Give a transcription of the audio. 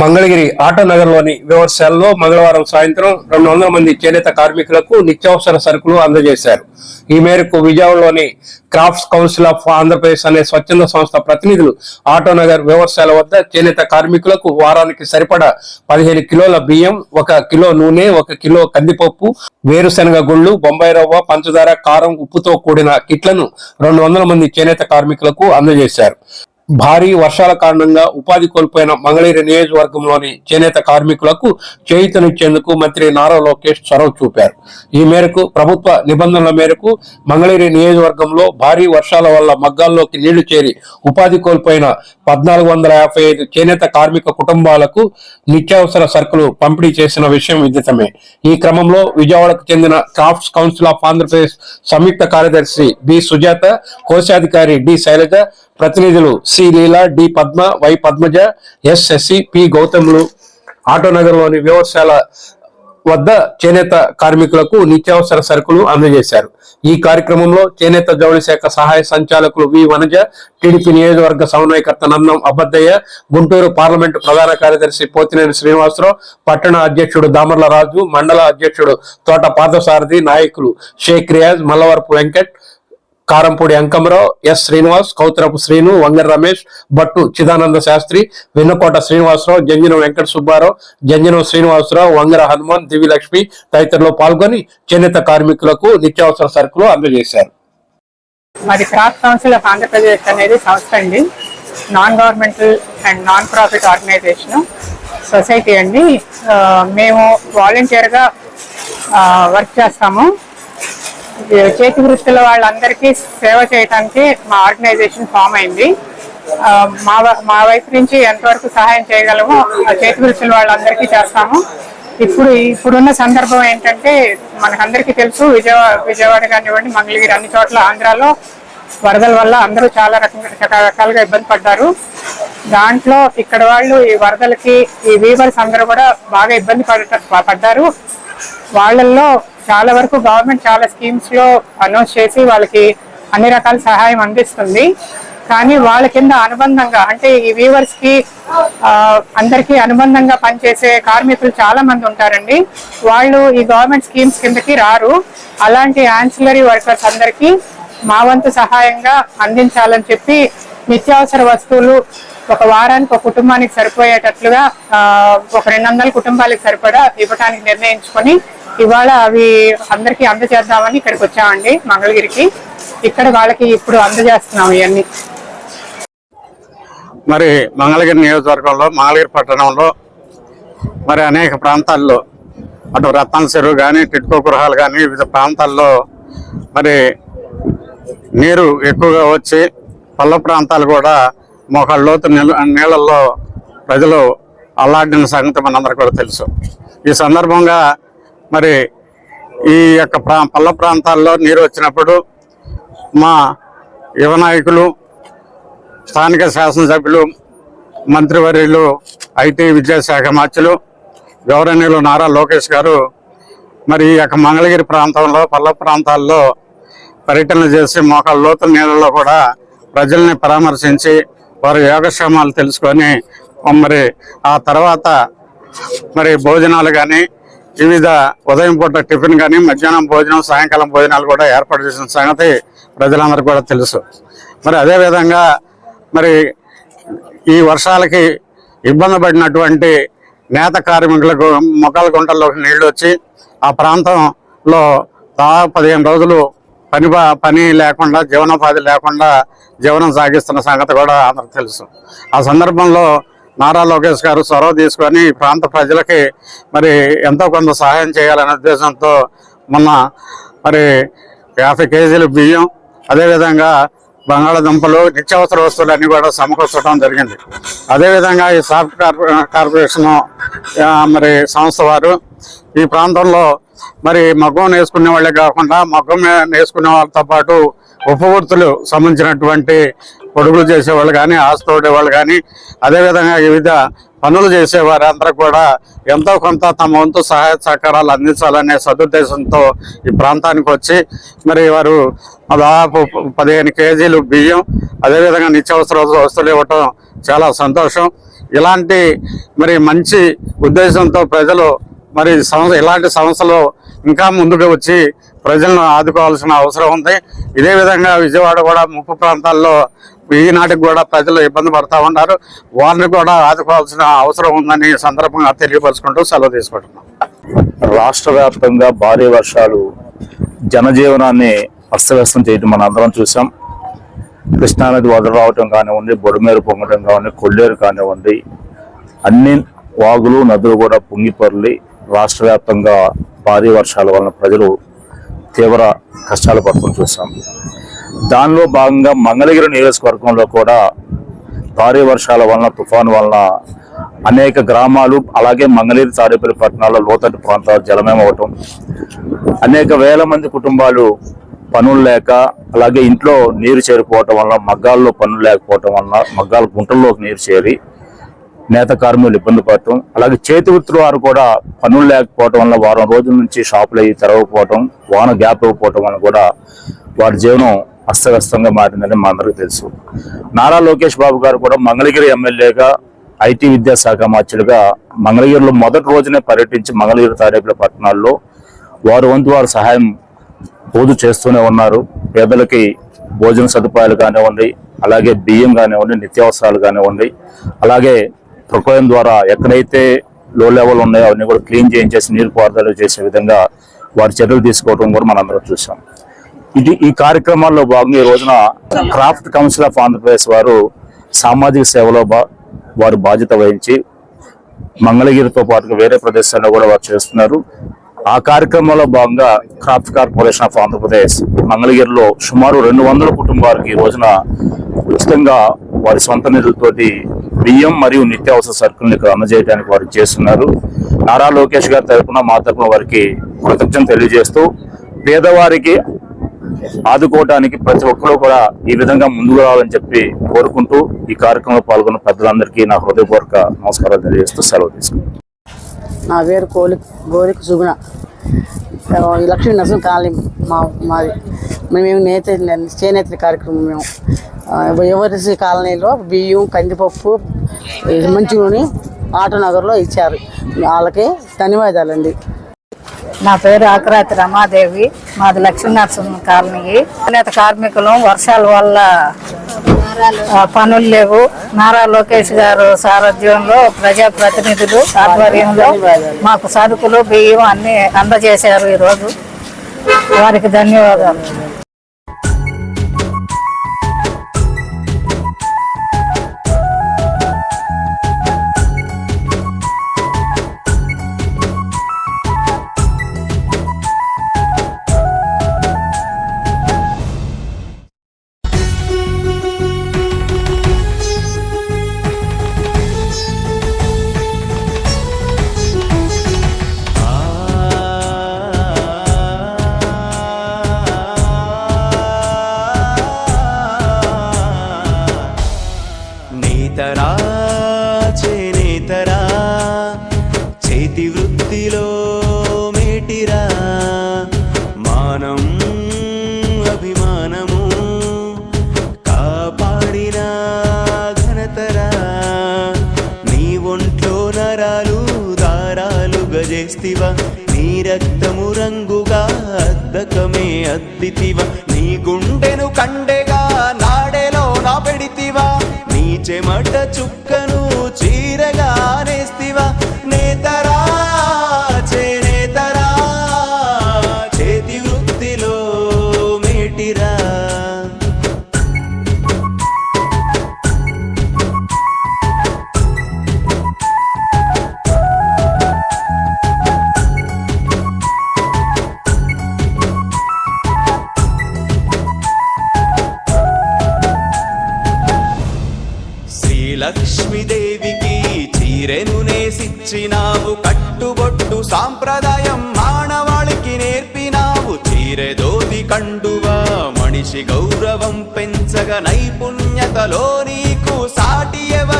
మంగళగిరి ఆటోనగర్లోని వ్యవసాయాల్లో మంగళవారం సాయంత్రం రెండు వందల మంది చేనేత కార్మికులకు నిత్యావసర సరుకులు అందజేశారు. ఈ మేరకు విజయవాడలోని క్రాఫ్ట్స్ కౌన్సిల్ ఆఫ్ ఆంధ్రప్రదేశ్ అనే స్వచ్ఛంద సంస్థ ప్రతినిధులు ఆటోనగర్ వ్యవసాయాల వద్ద చేనేత కార్మికులకు వారానికి సరిపడా పదిహేను కిలోల బియ్యం ఒక కిలో నూనె ఒక కిలో కందిపప్పు వేరుశనగ గుళ్ళు బొంబాయి రవ్వ పంచదార కారం ఉప్పుతో కూడిన కిట్లను రెండు వందల మంది చేనేత కార్మికులకు అందజేశారు. భారీ వర్షాల కారణంగా ఉపాధి కోల్పోయిన మంగళగిరి నియోజకవర్గంలోని చేనేత కార్మికులకు చేయితనిచ్చేందుకు మంత్రి నారా లోకేష్ చొరవ చూపారు. ఈ మేరకు ప్రభుత్వ నిబంధనల మేరకు మంగళగిరి నియోజకవర్గంలో భారీ వర్షాల వల్ల మగ్గాల్లోకి నీళ్ళు చేరి ఉపాధి కోల్పోయిన పద్నాలుగు వందల యాభై ఐదు చేనేత కార్మిక కుటుంబాలకు నిత్యావసర సరుకులు పంపిణీ చేసిన విషయం విదితమే. ఈ క్రమంలో విజయవాడకు చెందిన క్రాఫ్ట్స్ కౌన్సిల్ ఆఫ్ ఆంధ్రప్రదేశ్ సంయుక్త కార్యదర్శి బి సుజాత కోశాధికారి డి శైలజ ప్రతినిధులు C Leela D Padma Y Padmaja S Sasi P గౌతములు ఆటోనగర్లోని వ్యవసాయాల వద్ద చేనేత కార్మికులకు నిత్యావసర సరుకులు అందజేశారు. ఈ కార్యక్రమంలో చేనేత జౌళి శాఖ సహాయ సంచాలకులు వి వనజ టీడీపీ నియోజకవర్గ సమన్వయకర్త నందం అబద్దయ్య గుంటూరు పార్లమెంటు ప్రధాన కార్యదర్శి పోతినేని శ్రీనివాసరావు పట్టణ అధ్యక్షుడు దామర్ల రాజు మండల అధ్యక్షుడు తోట పార్థసారథి నాయకులు షేక్ రియాజ్ మల్లవరపు వెంకట్ కారంపూడి అంకమరావు ఎస్ శ్రీనివాస్ కౌతరపు శ్రీను వంగర్ రమేష్ భట్టు చిదానంద శాస్త్రి వెన్నకోట శ్రీనివాసరావు జంజనం వెంకట సుబ్బారావు జంజనం శ్రీనివాసరావు వంగర హనుమాన్ దివిలక్ష్మి తదితరులు పాల్గొని చేనేత కార్మికులకు నిత్యావసర సరుకులు అందజేశారు. మరి క్రాఫ్ట్ కౌన్సిల్ ఆఫ్ ఆంధ్రప్రదేశ్ అనేది సంస్థ అండి. Non governmental and non profit organisation society అండి మేము వాలంటీర్గా వర్క్ చేస్తాము. చేతి వృత్తుల వాళ్ళందరికీ సేవ చేయడానికి మా ఆర్గనైజేషన్ ఫామ్ అయింది. మా మా వైపు నుంచి ఎంతవరకు సహాయం చేయగలమో ఆ చేతి వృత్తుల వాళ్ళందరికీ చేస్తాము. ఇప్పుడు ఇప్పుడున్న సందర్భం ఏంటంటే మనకందరికీ తెలుసు విజయవాడ విజయవాడ కానివ్వండి మంగళగిరి అన్ని చోట్ల ఆంధ్రాలో వరదల వల్ల అందరూ చాలా రకంగా రకరకాలుగా ఇబ్బంది పడ్డారు. దాంట్లో ఇక్కడ వాళ్ళు ఈ వరదలకి ఈ వీవర్స్ అందరూ కూడా బాగా ఇబ్బంది పడ పడ్డారు. వాళ్ళల్లో చాలా వరకు గవర్నమెంట్ చాలా స్కీమ్స్లో అనౌన్స్ చేసి వాళ్ళకి అన్ని రకాల సహాయం అందిస్తుంది. కానీ వాళ్ళ కింద అనుబంధంగా అంటే ఈ వీవర్స్కి అందరికి అందరికీ అనుబంధంగా పనిచేసే కార్మికులు చాలా మంది ఉంటారండి. వాళ్ళు ఈ గవర్నమెంట్ స్కీమ్స్ కిందకి రారు. అలాంటి యాన్సిలరీ వర్కర్స్ అందరికీ మా వంతు సహాయంగా అందించాలని చెప్పి నిత్యావసర వస్తువులు ఒక వారానికి ఒక కుటుంబానికి సరిపోయేటట్లుగా ఒక రెండు వందల కుటుంబాలకు సరిపడా ఇవ్వడానికి నిర్ణయించుకొని ఇవాళ అవి అందరికి అందజేద్దామని ఇక్కడికి వచ్చామండి మంగళగిరికి. ఇక్కడ వాళ్ళకి ఇప్పుడు అందజేస్తున్నాం ఇవన్నీ. మరి మంగళగిరి నియోజకవర్గంలో మంగళగిరి పట్టణంలో మరి అనేక ప్రాంతాల్లో అటు రత్నాల చెరువు కానీ టిట్కో గృహాలు కానీ వివిధ ప్రాంతాల్లో మరి నీరు ఎక్కువగా వచ్చి పల్ల ప్రాంతాలు కూడా మోకాళ్ళ లోతు నీళ్ళల్లో ప్రజలు అల్లాడిన సంగతి మనందరికీ కూడా తెలుసు. ఈ సందర్భంగా మరి ఈ యొక్క ప్రా పల్ల ప్రాంతాల్లో నీరు వచ్చినప్పుడు మా యువ నాయకులు స్థానిక శాసనసభ్యులు మంత్రివర్యులు ఐటీ విద్యాశాఖ మార్చులు గౌరవనీయులు నారా లోకేష్ గారు మరి ఈ యొక్క మంగళగిరి ప్రాంతంలో పల్ల ప్రాంతాల్లో పర్యటనలు చేసి మోకాళ్ళ లోతు నీళ్ళలో కూడా ప్రజల్ని పరామర్శించి వారి యోగక్షేమాలు తెలుసుకొని మరి ఆ తర్వాత మరి భోజనాలు కానీ వివిధ ఉదయం పూట టిఫిన్ కానీ మధ్యాహ్నం భోజనం సాయంకాలం భోజనాలు కూడా ఏర్పాటు చేసిన సంగతి ప్రజలందరికీ కూడా తెలుసు. మరి అదేవిధంగా మరి ఈ వర్షాలకి ఇబ్బంది పడినటువంటి నేత కార్మికులకు మొక్కల గుంటల్లోకి నీళ్ళు వచ్చి ఆ ప్రాంతంలో దాదాపు పదిహేను రోజులు పని పని లేకుండా జీవనోపాధి లేకుండా జీవనం సాగిస్తున్న సంగతి కూడా అందరికి తెలుసు. ఆ సందర్భంలో నారా లోకేష్ గారు చొరవ తీసుకొని ఈ ప్రాంత ప్రజలకి మరి ఎంతో కొంత సహాయం చేయాలనే ఉద్దేశంతో మొన్న మరి యాభై కేజీలు బియ్యం అదేవిధంగా బంగాళాదుంపలు నిత్యావసర వస్తువులన్నీ కూడా సమకూర్చడం జరిగింది. అదేవిధంగా ఈ సాఫ్ట్ కార్పొరేషన్ మరి సంస్థ వారు ఈ ప్రాంతంలో మరి మగ్గం నేసుకునే వాళ్ళే కాకుండా మగ్గం నేసుకునే వాళ్ళతో పాటు ఉపవృత్తులు సంబంధించినటువంటి పొడుగులు చేసేవాళ్ళు కానీ ఆస్తోడే వాళ్ళు కానీ అదేవిధంగా వివిధ పనులు చేసేవారందరూ కూడా ఎంతో కొంత తమ వంతు సహాయ సహకారాలు అందించాలనే సదుద్దేశంతో ఈ ప్రాంతానికి వచ్చి మరి వారు దాదాపు పదిహేను కేజీలు బియ్యం అదేవిధంగా నిత్యావసర వస్తువులు ఇవ్వటం చాలా సంతోషం. ఇలాంటి మరి మంచి ఉద్దేశంతో ప్రజలు మరి సంస్థ ఇలాంటి సంస్థలు ఇంకా ముందుకు వచ్చి ప్రజలను ఆదుకోవాల్సిన అవసరం ఉంది. ఇదే విధంగా విజయవాడ కూడా ముప్పు ప్రాంతాల్లో ఈనాటికి కూడా ప్రజలు ఇబ్బంది పడతా ఉన్నారు. వారిని కూడా ఆదుకోవాల్సిన అవసరం ఉందని సందర్భంగా తెలియపరుచుకుంటూ సెలవు తీసుకుంటున్నాం. రాష్ట్ర వ్యాప్తంగా భారీ వర్షాలు జనజీవనాన్ని అస్తవ్యస్తం చేయడం మనం అందరం చూసాం కృష్ణానది వదలు రావటం కానివ్వండి బొడమేరు పొంగటం కానివ్వండి కొల్లేరు కానివ్వండి అన్ని వాగులు నదులు కూడా పొంగిపొర్లి రాష్ట్ర వ్యాప్తంగా భారీ వర్షాల వలన ప్రజలు తీవ్ర కష్టాలు పడుతూ చూసాం దానిలో భాగంగా మంగళగిరి నియోజకవర్గంలో కూడా భారీ వర్షాల వలన తుఫాను వలన అనేక గ్రామాలు అలాగే మంగళగిరి తాడేపల్లి పట్టణాల్లో లోతట్టు ప్రాంతాలు జలమేమవటం. అనేక వేల మంది కుటుంబాలు పనులు లేక అలాగే ఇంట్లో నీరు చేరిపోవటం వలన మగ్గాల్లో పనులు లేకపోవటం వలన మగ్గాల గుంటల్లోకి నీరు చేరి నేత కార్మికులు ఇబ్బంది పడటం అలాగే చేతి వృత్తుల వారు కూడా పనులు లేకపోవటం వల్ల వారం రోజుల నుంచి షాపులు అయ్యి తెరవకపోవటం వాన గ్యాప్ ఇవ్వకపోవటం వల్ల కూడా వారి జీవనం అస్తవ్యస్తంగా మారిందని మా అందరికీ తెలుసు. నారా లోకేష్ బాబు గారు కూడా మంగళగిరి ఎమ్మెల్యేగా ఐటీ విద్యాశాఖ మార్చులుగా మంగళగిరిలో మొదటి రోజునే పర్యటించి మంగళగిరి తాడేపల్లి పట్టణాల్లో వారు వంతు వారు సహాయం పూజ చేస్తూనే ఉన్నారు. పేదలకి భోజన సదుపాయాలు కానివ్వండి అలాగే బియ్యం కానివ్వండి నిత్యావసరాలు కానివ్వండి అలాగే ప్రకోయం ద్వారా ఎక్కడైతే లో లెవెల్ ఉన్నాయో అవన్నీ కూడా క్లీన్ చేయించేసి నీరు పారుదల చేసే విధంగా వారి చర్యలు తీసుకోవడం కూడా మనందరం చూసాం ఇది ఈ కార్యక్రమాల్లో భాగంగా ఈ రోజున క్రాఫ్ట్ కౌన్సిల్ ఆఫ్ ఆంధ్రప్రదేశ్ వారు సామాజిక సేవలో వారు బాధ్యత వహించి మంగళగిరితో పాటుగా వేరే ప్రదేశాల్లో కూడా వారు చేస్తున్నారు. ఆ కార్యక్రమంలో భాగంగా క్రాఫ్ట్ కార్పొరేషన్ ఆఫ్ ఆంధ్రప్రదేశ్ మంగళగిరిలో సుమారు రెండు వందల కుటుంబాలకు ఈ రోజున ఉచితంగా వారి సొంత నిధులతోటి బియ్యం మరియు నిత్యావసర సరుకులను ఇక్కడ అందజేయడానికి వారు చేస్తున్నారు. నారా లోకేష్ గారి తరపున మా తరఫున వారికి కృతజ్ఞత తెలియజేస్తూ పేదవారికి ఆదుకోవడానికి ప్రతి ఒక్కరూ కూడా ఈ విధంగా ముందుకు రావాలని చెప్పి కోరుకుంటూ ఈ కార్యక్రమంలో పాల్గొన్న పెద్దలందరికీ నా హృదయపూర్వక నమస్కారాలు తెలియజేస్తూ సెలవు తీసుకుంటాను నా పేరు కోలి గోలిక సుగుణ. ఈ లక్ష్మీ నరసింహ కాలనీ మా మాది. మేము నేత చేనేత కార్యక్రమం మేము. ఎవరిసి కాలనీలో బియ్యం కందిపప్పు మంచి నూనె ఆటో నగర్లో ఇచ్చారు. వాళ్ళకి ధన్యవాదాలండి. నా పేరు ఆకరాతి రమాదేవి. మాది లక్ష్మీనరసింహ కాలనీ. చేనేత కార్మికులు వర్షాల వల్ల పనులు లేవు. నారా లోకేష్ గారు సారథ్యంలో ప్రజాప్రతినిధులు ఆధ్వర్యంలో మాకు సరుకులు బియ్యం అన్ని అందజేశారు ఈరోజు. వారికి ధన్యవాదాలు. గజేస్తివా నీ రక్తము రంగుగా అద్దకమే అద్దితివ? నీ గుండెను కండెగా నాడెలో నా పెడితివా? నీ చెమట చుక్కను చీరగా నేస్తివా నేతర సాంప్రదాయం మానవాళికి నేర్పినావు. చీరెదోది కండువా మనిషి గౌరవం పెంచగ నైపుణ్యతలో నీకు సాటి ఎవరు